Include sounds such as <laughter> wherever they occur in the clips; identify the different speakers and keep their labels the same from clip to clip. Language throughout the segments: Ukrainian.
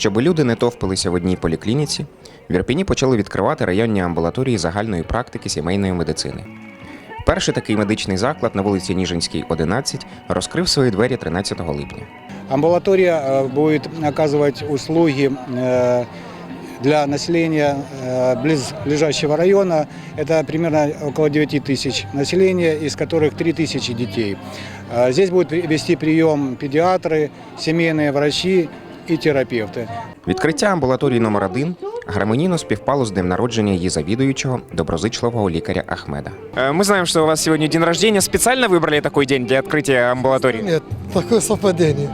Speaker 1: Щоб люди не товпилися в одній поліклініці, в Ірпіні почали відкривати районні амбулаторії загальної практики сімейної медицини. Перший такий медичний заклад на вулиці Ніжинській, 11, розкрив свої двері 13 липня.
Speaker 2: Амбулатория э, будет оказывать услуги э, для населения э, близлежащего района. Это примерно около 9 тысяч населения, из которых 3 тысячи детей. Э, Здесь будут вести прием педиатры, семейные врачи и терапевты.
Speaker 1: Відкриття амбулаторії номер 1 гармонійно співпало з днем народження її завідуючого, доброзичливого лікаря Ахмеда.
Speaker 3: Э, Мы знаем, что у вас сегодня день рождения. Специально выбрали такой день для открытия амбулатории?
Speaker 4: Нет, такое совпадение.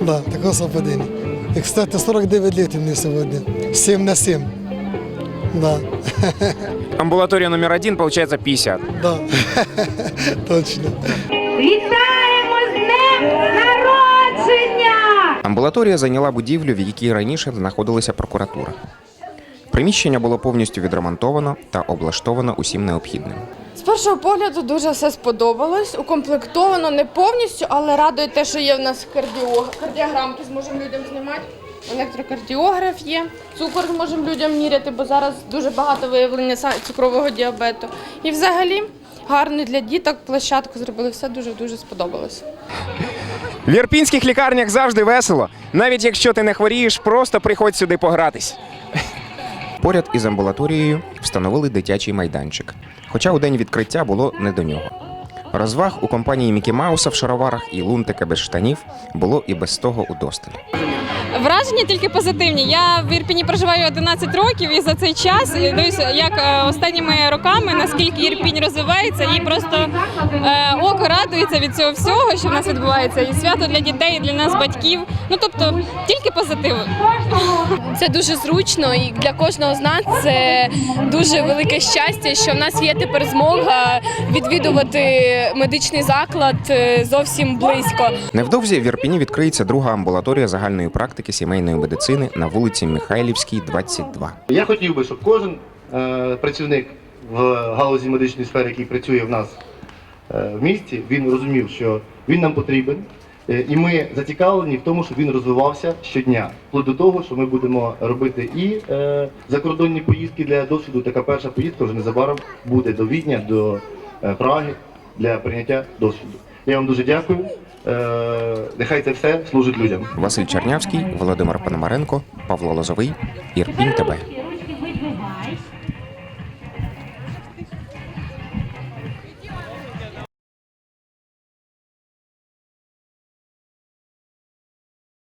Speaker 4: Да, такое совпадение. И, кстати, 49 лет мне сегодня. 7 на 7. Да,
Speaker 3: Амбулатория номер один, получается 50.
Speaker 4: да, <laughs> точно.
Speaker 1: Амбулаторія зайняла будівлю, в якій раніше знаходилася прокуратура. Приміщення було повністю відремонтовано та облаштовано усім необхідним.
Speaker 5: З першого погляду дуже все сподобалось. Укомплектовано не повністю, але радує те, що є в нас кардіо... кардіограмки, зможемо людям знімати. Електрокардіограф є, цукор зможемо людям міряти, бо зараз дуже багато виявлення цукрового діабету. І взагалі гарно для діток, площадку зробили, все дуже-дуже сподобалось. <laughs>
Speaker 3: В ірпінських лікарнях завжди весело. Навіть якщо ти не хворієш, просто приходь сюди погратись.
Speaker 1: Поряд із амбулаторією встановили дитячий майданчик, хоча у день відкриття було не до нього. Розваг у компанії Мікі Мауса в шароварах і лунтика без штанів було і без того удосталь.
Speaker 6: Враження тільки позитивні. Я в Ірпіні проживаю 11 років і за цей час і дивлюся, як е, останніми роками наскільки Ірпінь розвивається, і просто е, око радується від цього всього, що в нас відбувається. І свято для дітей, і для нас, батьків. Ну тобто тільки позитив.
Speaker 7: Це дуже зручно і для кожного з нас це дуже велике щастя, що в нас є тепер змога відвідувати медичний заклад е, зовсім близько.
Speaker 1: Невдовзі в Ірпіні відкриється друга амбулаторія загальної практики сімейної медицини на вулиці Михайлівській, 22.
Speaker 8: Я хотів би, щоб кожен е, працівник в галузі медичної сфери, який працює в нас е, в місті, він розумів, що він нам потрібен, е, і ми зацікавлені в тому, щоб він розвивався щодня. Вплоть до того, що ми будемо робити і е, закордонні поїздки для досвіду. Така перша поїздка вже незабаром буде до Відня, до е, Праги для прийняття досвіду. Я вам дуже дякую. Е, нехай це все служить людям.
Speaker 1: Василь Чернявський, Володимир Пономаренко, Павло Лозовий, Ірпінь
Speaker 9: видвигай.